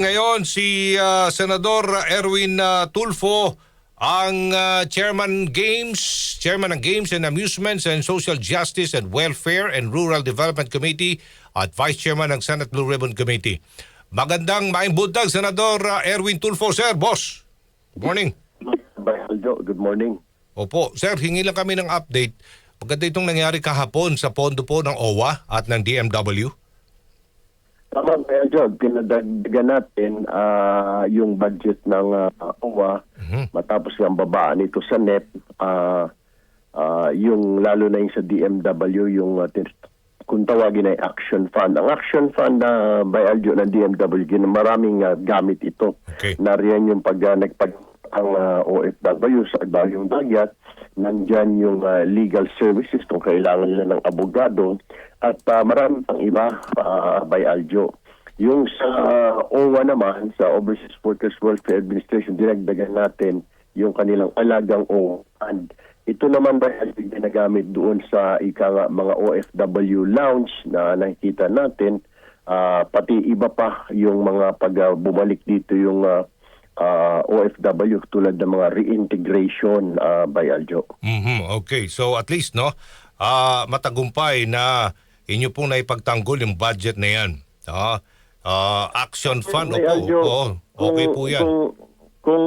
Ngayon si ah, Senador Erwin ah, Tulfo ang ah, Chairman Games, Chairman ng Games and Amusements and Social Justice and Welfare and Rural Development Committee at Vice Chairman ng Senate Blue Ribbon Committee. Magandang maing buntag Senador Erwin Tulfo, sir, boss. Good morning. Good morning. Opo, sir, hingi lang kami ng update. Maganda itong nangyari kahapon sa pondo po ng OWA at ng DMW. Tama, Bay Aljo, pinadagdagan natin ah, yung budget ng uh, OWA matapos ang babaan nito sa NEP. ah, ah, yung lalo na yung sa DMW, yung uh, kung tawagin ay Action Fund. Ang Action Fund na Bay Aljo ng DMW, maraming ah, gamit ito. Okay. Nariyan yung pag uh, nagpag ang ah, OFW sa Bagyong Dagat, nandyan yung ah, legal services kung kailangan nila ng abogado at uh, marami pang iba ah, by Aljo. Yung sa ah, OWA naman, sa Overseas Workers Welfare Administration, dinagdagan natin yung kanilang alagang OWA fund. Ito naman by Aljo ginagamit doon sa ika nga, mga OFW lounge na nakikita natin Ah, pati iba pa yung mga pag ah, bumalik dito yung ah, ah, OFW tulad ng mga reintegration uh, by Aljo. Mhm, okay. So at least no, ah matagumpay na inyo pong naipagtanggol yung budget na yan. Ah, ah, action fund. Opo, Aljo, oo. okay kung- po yan. Kung, kung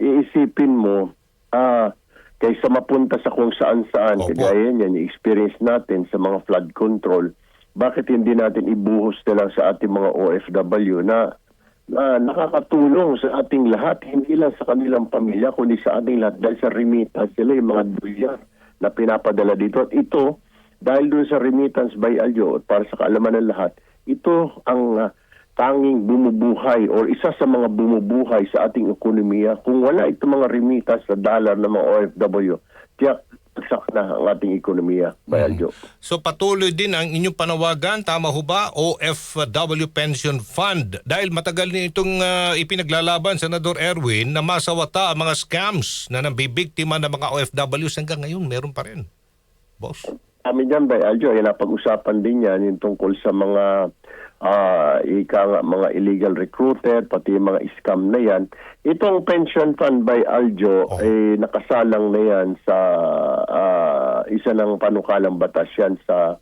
iisipin mo, ah, kaysa mapunta sa kung saan-saan, kagaya yan, yung experience natin sa mga flood control, bakit hindi natin ibuhos na lang sa ating mga OFW na na nakakatulong sa ating lahat, hindi lang sa kanilang pamilya, kundi sa ating lahat dahil sa remittance sila yung mga dolyar na pinapadala dito. At ito, dahil doon sa remittance by Aljo, at para sa kaalaman ng lahat, ito ang ah, tanging bumubuhay or isa sa mga bumubuhay sa ating ekonomiya. Kung wala itong mga remittance sa dollar ng mga OFW, tiyak saksak na ang ating ekonomiya by Aljo. So patuloy din ang inyong panawagan, tama ho ba, OFW Pension Fund. Dahil matagal na itong ah, ipinaglalaban, Senador Erwin, na masawata ang mga scams na nambibiktima ng mga OFWs hanggang ngayon, meron pa rin. Boss. Kami dyan, by Aljo, ay napag-usapan din yan yung tungkol sa mga ah, ika nga, mga illegal recruiter, pati mga scam na yan. Itong pension fund by Aljo, Oh. ay nakasalang na yan sa ah, isa ng panukalang batas yan sa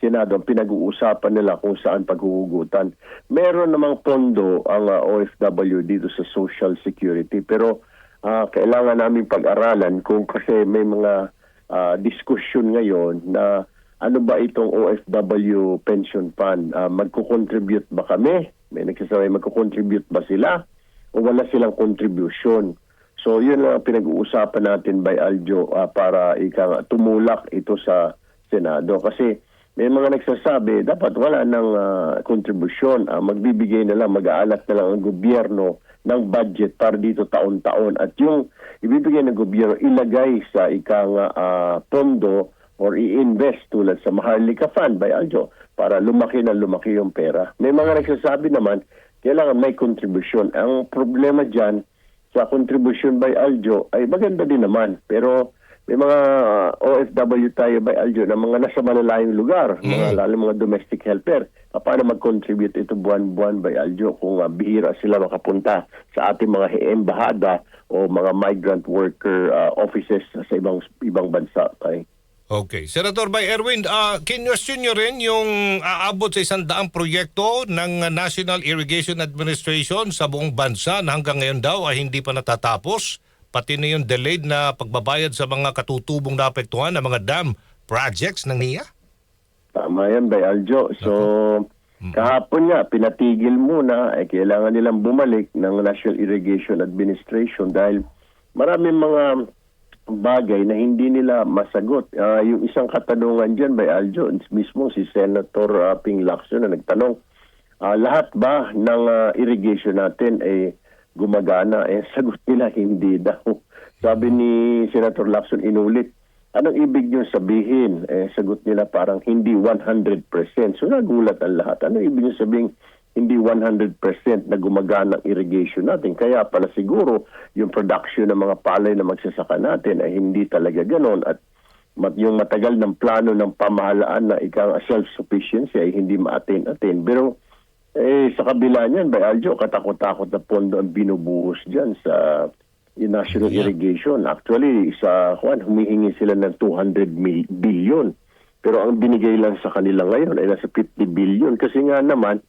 Senado. Pinag-uusapan nila kung saan paghuhugutan. Meron namang pondo ang ah, OFW dito sa Social Security, pero ah, kailangan namin pag-aralan kung kasi may mga ah, diskusyon ngayon na ano ba itong OFW pension fund? Ah, magko-contribute ba kami? May nagsasabi magko-contribute ba sila? O wala silang contribution? So yun lang ang pinag-uusapan natin by Aljo ah, para ika tumulak ito sa Senado. Kasi may mga nagsasabi dapat wala ng ah, kontribusyon. Ah, magbibigay na lang, mag-aalat na lang ang gobyerno ng budget para dito taon-taon. At yung ibibigay ng gobyerno, ilagay sa ika nga ah, pondo or i-invest tulad sa Maharlika Fund by Aljo para lumaki na lumaki yung pera. May mga nagsasabi naman, kailangan may contribution. Ang problema dyan, sa contribution by Aljo ay maganda din naman. Pero may mga uh, OFW tayo by Aljo na mga nasa malalayong lugar, mga lalo mga domestic helper. Paano mag-contribute ito buwan-buwan by Aljo kung uh, bihira sila makapunta sa ating mga embahada o mga migrant worker uh, offices sa ibang ibang bansa. Tay. Okay. Senator Bay Erwin, uh, kinwestiyon nyo rin yung aabot sa isang daang proyekto ng National Irrigation Administration sa buong bansa na hanggang ngayon daw ay hindi pa natatapos. Pati na yung delayed na pagbabayad sa mga katutubong naapektuhan ng mga dam projects ng NIA. Tama yan, by Aljo. So, kahapon nga, pinatigil muna, eh, kailangan nilang bumalik ng National Irrigation Administration dahil maraming mga bagay na hindi nila masagot. Ah, yung isang katanungan dyan by Aljo, mismo si Senator ah, Ping Lacson na nagtanong, ah, lahat ba ng ah, irrigation natin ay gumagana? Eh, sagot nila, hindi daw. Sabi ni Senator Lacson, inulit, Anong ibig nyo sabihin? Eh, sagot nila parang hindi 100%. So nagulat ang lahat. Ano ibig nyo sabihin hindi 100% na gumagana ang irrigation natin? Kaya pala siguro yung production ng mga palay na magsasaka natin ay hindi talaga ganon at mat- yung matagal ng plano ng pamahalaan na ikaw self-sufficiency ay hindi ma-attain-attain. Pero Eh, sa kabila niyan, by Aljo, katakot-takot na pondo ang binubuhos dyan sa yung national Yeah. irrigation. Actually, sa Juan, humihingi sila ng 200 mil- billion. Pero ang binigay lang sa kanila ngayon ay nasa 50 billion. Kasi nga naman,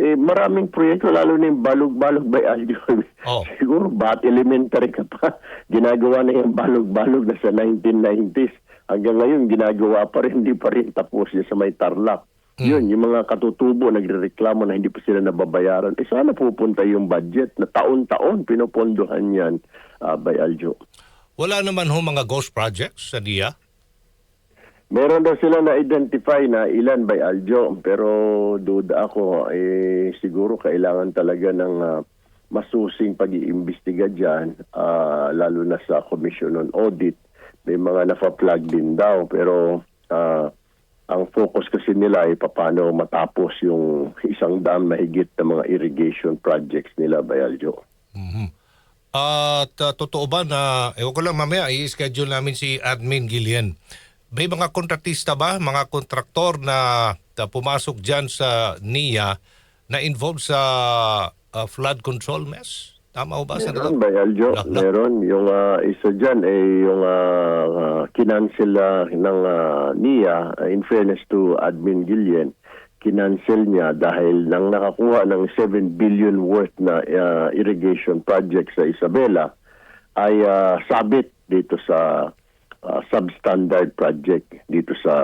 eh, maraming proyekto, lalo na yung balog-balog by Aljo. Oh. Siguro, bat elementary ka pa. Ginagawa na yung balog-balog na sa 1990s. Hanggang ngayon, ginagawa pa rin, hindi pa rin tapos yan sa may tarlac. Yun, yung mga katutubo nagrereklamo na hindi pa sila nababayaran. Eh sana pupunta yung budget na taon-taon pinopondohan yan ah, by Aljo. Wala naman ho mga ghost projects sa NIA? Meron daw sila na-identify na ilan by Aljo, pero duda ako, eh, siguro kailangan talaga ng ah, masusing pag-iimbestiga dyan, ah, lalo na sa Commission on Audit. May mga nafa-plug din daw, pero ah, ang focus kasi nila ay paano matapos yung isang dam mahigit na mga irrigation projects nila by Aljo. Mhm. At uh, totoo ba na, ewan ko lang mamaya, i-schedule namin si Admin Gillian. May mga kontratista ba, mga kontraktor na, na pumasok dyan sa NIA na involved sa uh, flood control mess? Tama ba? Meron by Aljo, lah. meron. Yung ah, isa dyan ay yung uh, uh, kinancel ah, ng ah, NIA, ah, in fairness to Admin Gillian, kinancel niya dahil nang nakakuha ng 7 billion worth na ah, irrigation project sa Isabela, ay ah, sabit dito sa ah, substandard project dito sa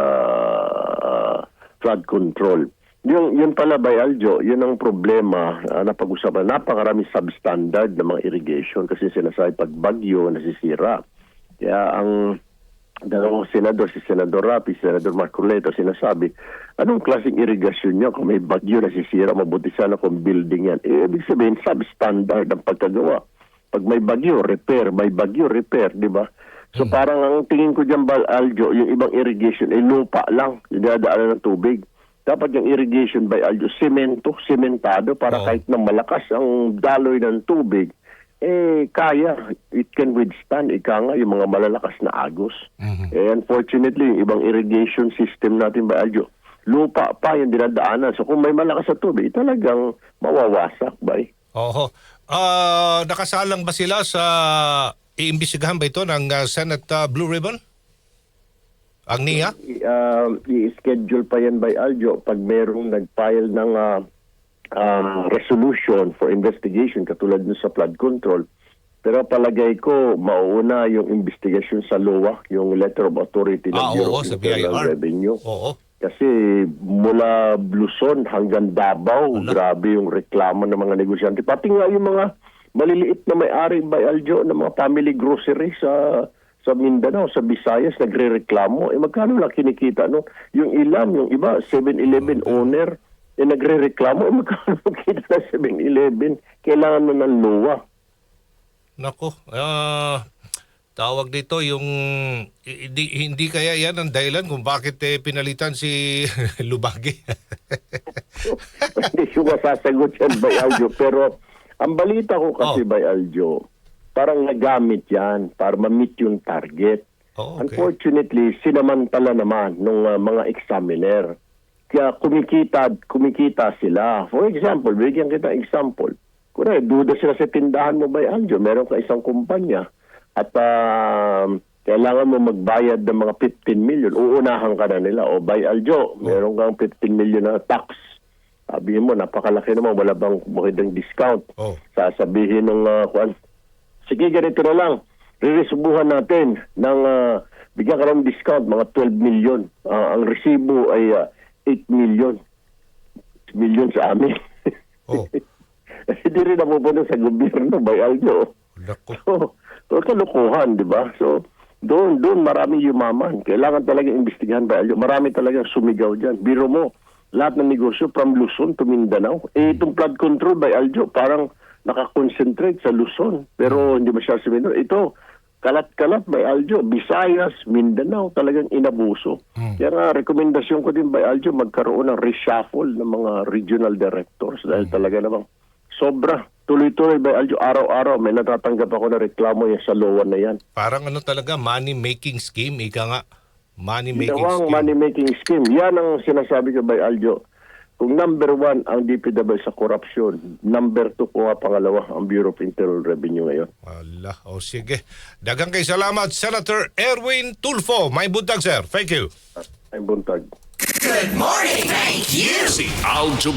ah, flood control. Yung, yun pala by Aljo, yun ang problema ah, na pag-usapan. Napakarami substandard na mga irrigation kasi sinasabi pag bagyo, nasisira. Kaya ang dalawang senador, si Senador Rapi, si Senador Marcoleto, sinasabi, anong klaseng irrigation niya kung may bagyo nasisira, mabuti sana kung building yan. Eh, ibig sabihin, substandard ang pagkagawa. Pag may bagyo, repair. May bagyo, repair, di ba? So parang ang tingin ko dyan, Bal Aljo, yung ibang irrigation, eh lupa lang, dinadaanan ng tubig. Dapat yung irrigation by Aljo, semento, sementado, para Oo. kahit na malakas ang daloy ng tubig, eh kaya, it can withstand, ika nga, yung mga malalakas na agos. Mhm. Eh unfortunately, yung ibang irrigation system natin by Aljo, lupa pa yung dinadaanan. So kung may malakas na tubig, talagang mawawasak, bay. Oho. Ah, nakasalang ba sila sa iimbestigahan ba ito ng uh, Senate uh, Blue Ribbon? Ang NIA? I- um, i-schedule pa yan by Aljo pag merong nag-file ng ah, um, resolution for investigation katulad nun sa flood control. Pero palagay ko, mauuna yung investigation sa LOA, yung Letter of Authority ng Ah, Bureau oo, of Internal BIR. Revenue. Oo. Kasi mula Luzon hanggang Davao, Wala. grabe yung reklamo ng mga negosyante. Pati nga yung mga maliliit na may-ari by Aljo ng mga family grocery sa sa Mindanao, sa Visayas, nagre-reklamo. Eh magkano lang kinikita no? Yung ilan, yung iba, 7-Eleven owner, eh nagre-reklamo. Eh magkano kita ng 7-Eleven? Kailangan mo ng luwa. Nako, ah, tawag dito yung hindi, hindi kaya yan ang dahilan kung bakit eh, pinalitan si Lubagi. Hindi ko masasagot yan by Aljo. Pero ang balita ko kasi Oh. by Aljo, parang nagamit yan para ma-meet yung target. Oh, okay. Unfortunately, sinamantala naman ng mga examiner. Kaya kumikita, kumikita sila. For example, bigyan kita example. Kunwari, duda sila sa tindahan mo by Aljo. Meron ka isang kumpanya at um, kailangan mo magbayad ng mga 15 million. Uunahan ka na nila. O by Aljo, meron kang 15 million na tax. Sabihin mo, napakalaki naman. Wala bang magandang discount? Oh. Sasabihin ng uh, kuan, sige ganito na lang, riresubuhan natin ng ah, bigyan ka ng discount, mga 12 million. Ah, ang resibo ay ah, 8 million. 6 million sa amin. Oh. Hindi rin napupunta sa gobyerno, by Aljo. Nako. So, so kalukuhan, di ba? So, doon, doon marami yumaman. Kailangan talaga imbestigahan by Aljo. Marami talagang sumigaw dyan. Biro mo, lahat ng negosyo from Luzon to Mindanao. Eh, itong flood control by Aljo, parang nakakonsentrate sa Luzon. Pero hindi masyadong sa Mindanao. Ito, kalat-kalat by Aljo, Visayas, Mindanao, talagang inabuso. Kaya nga, rekomendasyon ko din by Aljo, magkaroon ng reshuffle ng mga regional directors dahil talaga namang sobra. Tuloy-tuloy by Aljo, araw-araw may natatanggap ako na reklamo yan sa LOA na yan. Parang ano talaga, money-making scheme. Ika nga, money-making Ginawang scheme. money-making scheme. Yan ang sinasabi ko by Aljo. Kung number one ang DPW sa corruption, number two po nga pangalawa ang Bureau of Internal Revenue ngayon. Wala. O sige. Dagang kay salamat, Senator Erwin Tulfo. May buntag, sir. Thank you. Ay buntag. Good morning. Thank you. Si Aljo